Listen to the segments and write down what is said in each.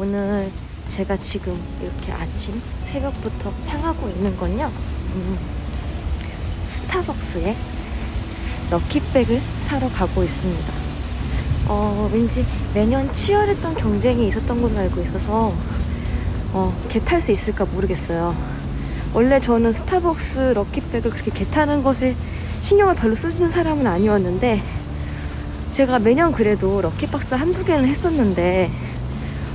오늘 제가 지금 이렇게 아침 새벽부터 향하고 있는 건요. 음, 스타벅스에 럭키백을 사러 가고 있습니다. 어, 왠지 매년 치열했던 경쟁이 있었던 걸로 알고 있어서 어, 개탈 수 있을까 모르겠어요. 원래 저는 스타벅스 럭키백을 그렇게 개타는 것에 신경을 별로 쓰는 사람은 아니었는데 제가 매년 그래도 럭키박스 한두 개는 했었는데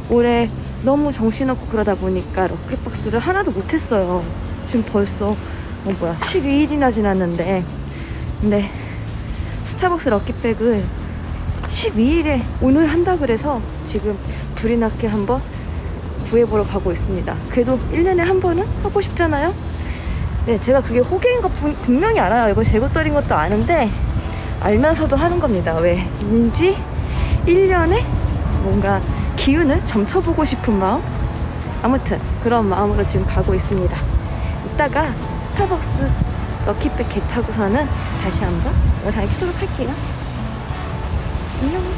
올해 너무 정신없고 그러다 보니까 럭키박스를 하나도 못했어요. 지금 벌써 어 뭐야 12일이나 지났는데 근데 스타벅스 럭키백을 12일에 오늘 한다 그래서 지금 불이 났게 한번 구해보러 가고 있습니다. 그래도 1년에 한 번은 하고 싶잖아요? 네, 제가 그게 호기인 거 분, 분명히 알아요. 이거 재고떨인 것도 아는데 알면서도 하는 겁니다. 왜? 왠지 1년에 뭔가 기운을 점쳐보고 싶은 마음? 아무튼 그런 마음으로 지금 가고 있습니다. 이따가 스타벅스 럭키백 개 타고서는 다시 한번 영상을 켜도록 할게요. 안녕.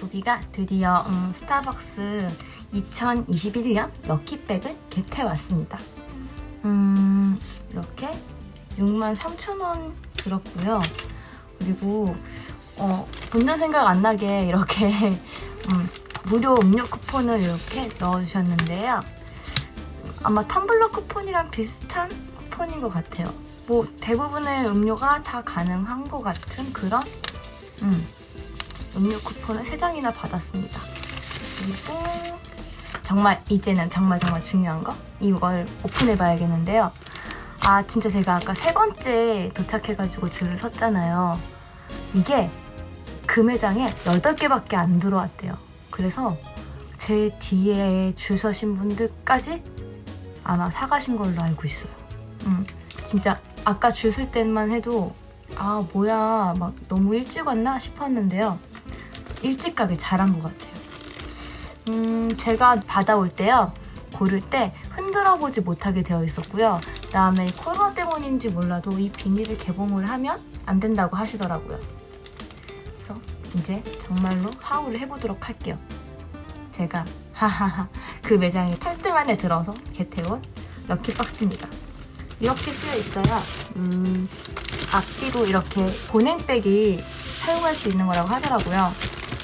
네, 부비가 드디어 음, 스타벅스 2021년 럭키백을 겟해 왔습니다. 음, 이렇게 63,000원 들었고요. 그리고 어, 본전 생각 안 나게 이렇게 음, 무료 음료 쿠폰을 이렇게 넣어주셨는데요. 아마 텀블러 쿠폰이랑 비슷한 쿠폰인 것 같아요. 뭐 대부분의 음료가 다 가능한 것 같은 그런 음, 음료 쿠폰을 3장이나 받았습니다. 그리고 정말 이제는 정말 정말 중요한 거 이걸 오픈해 봐야겠는데요. 아 진짜 제가 아까 세 번째 도착해가지고 줄을 섰잖아요. 이게 그 매장에 8개밖에 안 들어왔대요. 그래서 제 뒤에 줄 서신 분들까지 아마 사가신 걸로 알고 있어요. 음, 진짜 아까 줄설 때만 해도 아 뭐야 막 너무 일찍 왔나 싶었는데요. 일찍 가길 잘한 것 같아요. 음, 제가 받아올 때요. 고를 때 흔들어 보지 못하게 되어 있었고요. 그다음에 이 코로나 때문인지 몰라도 이 비닐을 개봉을 하면 안 된다고 하시더라고요. 그래서 이제 정말로 하울을 해보도록 할게요. 제가 하하하 그 매장에 8등 안에 들어서 개태운 럭키박스입니다. 이렇게 쓰여 있어야 음, 앞뒤로 이렇게 보냉백이 사용할 수 있는 거라고 하더라고요.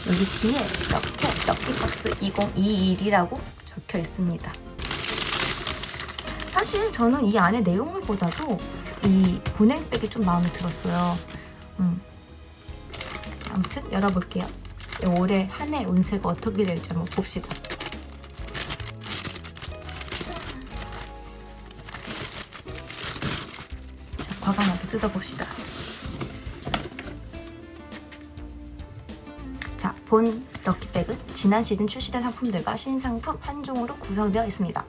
여기 뒤에 이렇게 럭키박스 2021이라고 적혀 있습니다. 사실 저는 이 안에 내용을 보다도 이 보냉백이 좀 마음에 들었어요. 음. 아무튼 열어볼게요. 올해 한 해 운세가 어떻게 될지 한번 봅시다. 자, 과감하게 뜯어봅시다. 본 럭키백은 지난 시즌 출시된 상품들과 신상품 한 종으로 구성되어 있습니다.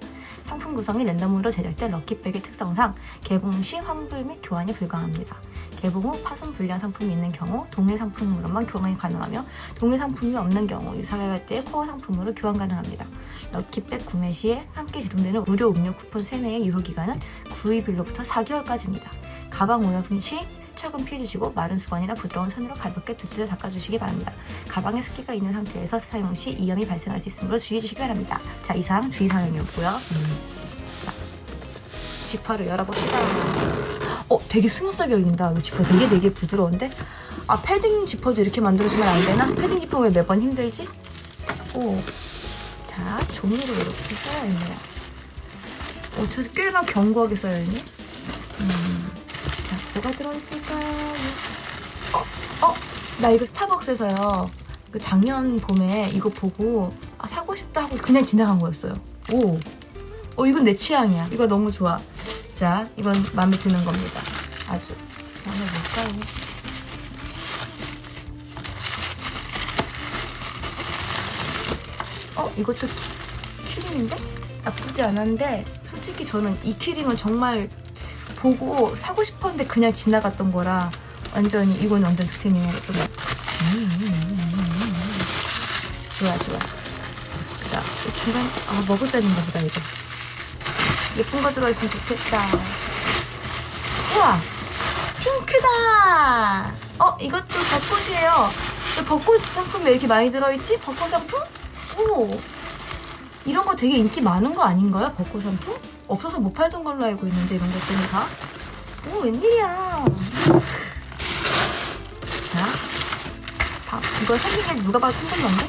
상품 구성이 랜덤으로 제작된 럭키백의 특성상 개봉 시 환불 및 교환이 불가합니다. 개봉 후 파손 불량 상품이 있는 경우 동일 상품으로만 교환이 가능하며 동일 상품이 없는 경우 유사할 때 코어 상품으로 교환 가능합니다. 럭키백 구매 시에 함께 제공되는 무료 음료 쿠폰 3매의 유효기간은 구입일로부터 4개월까지입니다. 가방 오염 시 세척은 피해주시고 마른 수건이나 부드러운 천으로 가볍게 두드려 닦아주시기 바랍니다. 가방에 습기가 있는 상태에서 사용 시 이염이 발생할 수 있으므로 주의해주시기 바랍니다. 자 이상 주의사항이었고요. 음. 자, 지퍼를 열어봅시다. 어 되게 스무스하게 열린다. 이 지퍼 되게 되게 부드러운데 아 패딩 지퍼도 이렇게 만들어주면 안 되나? 패딩 지퍼 왜 매번 힘들지? 오. 자 종이로 이렇게 써여있네요. 어, 저 꽤나 견고하게 써여있네. 음. 자, 뭐가 들어있을까요? 어, 어, 나 이거 스타벅스에서요. 그 작년 봄에 이거 보고 아, 사고 싶다 하고 그냥 지나간 거였어요. 오, 어, 이건 내 취향이야. 이거 너무 좋아. 자, 이건 마음에 드는 겁니다. 아주. 안에 뭘까요? 어, 이것도 키- 키링인데? 나쁘지 않은데 솔직히 저는 이 키링은 정말 보고 사고 싶었는데 그냥 지나갔던 거라 완전히 이건 완전 득템이었던 것 같아. 좋아 좋아. 그다 중간 아 먹을 잔인가 보다 이거. 예쁜 거 들어있으면 좋겠다. 우와 핑크다. 어 이것도 벚꽃이에요. 왜 벚꽃 상품이 왜 이렇게 많이 들어있지? 벚꽃 상품? 오 이런 거 되게 인기 많은 거 아닌가요? 벚꽃 상품? 없어서 못 팔던 걸로 알고 있는데 이런 것들은 다. 오 웬일이야. 자, 다 이거 생긴 게 누가 봐도 텀블러인데?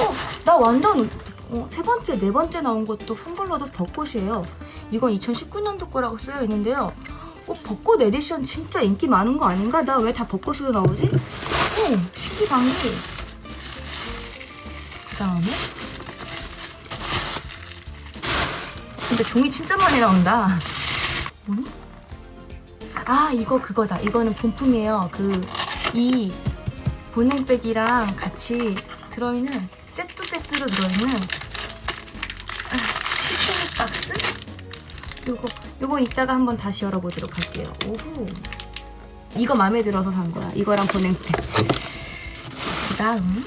어, 나 완전 어, 세 번째, 네 번째 나온 것도 텀블러도 벚꽃이에요. 이건 2019년도 거라고 쓰여 있는데요. 어, 벚꽃 에디션 진짜 인기 많은 거 아닌가? 나 왜 다 벚꽃으로 나오지? 오, 신기방기. 그 다음에 근데 종이 진짜 많이 나온다. 뭐니? 아 이거 그거다. 이거는 본품이에요. 그 이 보냉백이랑 같이 들어있는 세트 세트로 들어있는 아, 박스. 요거 요건 이따가 한번 다시 열어보도록 할게요. 오호. 이거 마음에 들어서 산 거야. 이거랑 보냉백. 그 다음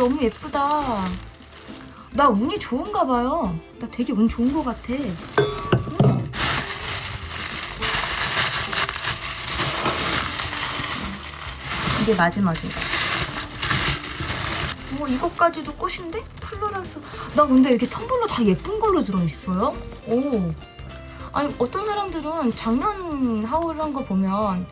너무 예쁘다. 나 운이 좋은가 봐요. 나 되게 운 좋은 것 같아. 음. 이게 마지막이다. 뭐 이것까지도 꽃인데? 플로라스. 나 근데 이게 텀블러 다 예쁜 걸로 들어있어요? 오. 아니 어떤 사람들은 작년 하울한 거 보면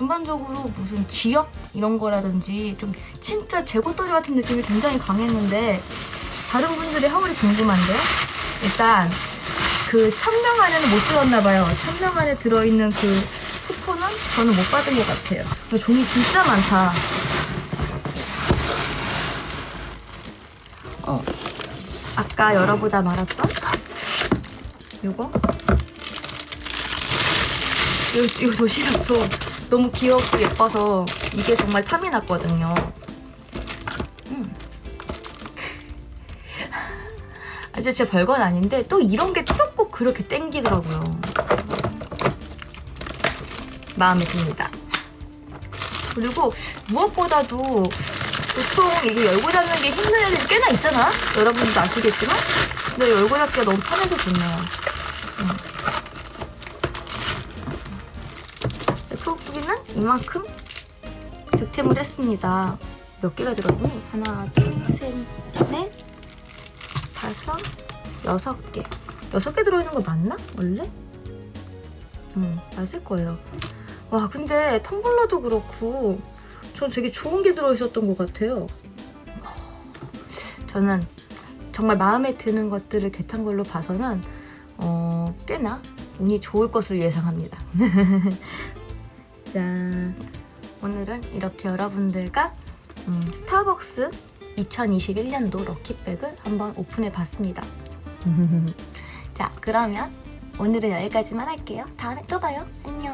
전반적으로 무슨 지역 이런 거라든지 좀 진짜 재고떨이 같은 느낌이 굉장히 강했는데 다른 분들의 하울이 궁금한데요? 일단 그 천명 안에는 못 들었나 봐요. 천명 안에 들어있는 그 쿠폰은 저는 못 받은 것 같아요. 종이 진짜 많다. 어, 아까 열어보다 말았던 요거 요, 요 도시락도 너무 귀엽고 예뻐서 이게 정말 탐이 났거든요. 음. 아, 진짜 별건 아닌데 또 이런 게또꼭 그렇게 땡기더라고요. 마음에 듭니다. 그리고 무엇보다도 보통 이게 열고 닫는 게 힘든 애들이 꽤나 있잖아? 여러분도 아시겠지만? 근데 열고 닫기가 너무 편해서 좋네요. 톡 이만큼 득템을 했습니다. 몇 개가 들었니? 하나, 둘, 셋, 넷, 다섯, 여섯 개. 여섯 개 들어있는 거 맞나? 원래? 응, 맞을 거예요. 와, 근데 텀블러도 그렇고 전 되게 좋은 게 들어있었던 것 같아요. 저는 정말 마음에 드는 것들을 개탄 걸로 봐서는 어, 꽤나 운이 좋을 것으로 예상합니다. 짠. 오늘은 이렇게 여러분들과 음, 스타벅스 2021년도 럭키백을 한번 오픈해 봤습니다. 자, 그러면 오늘은 여기까지만 할게요. 다음에 또 봐요. 안녕.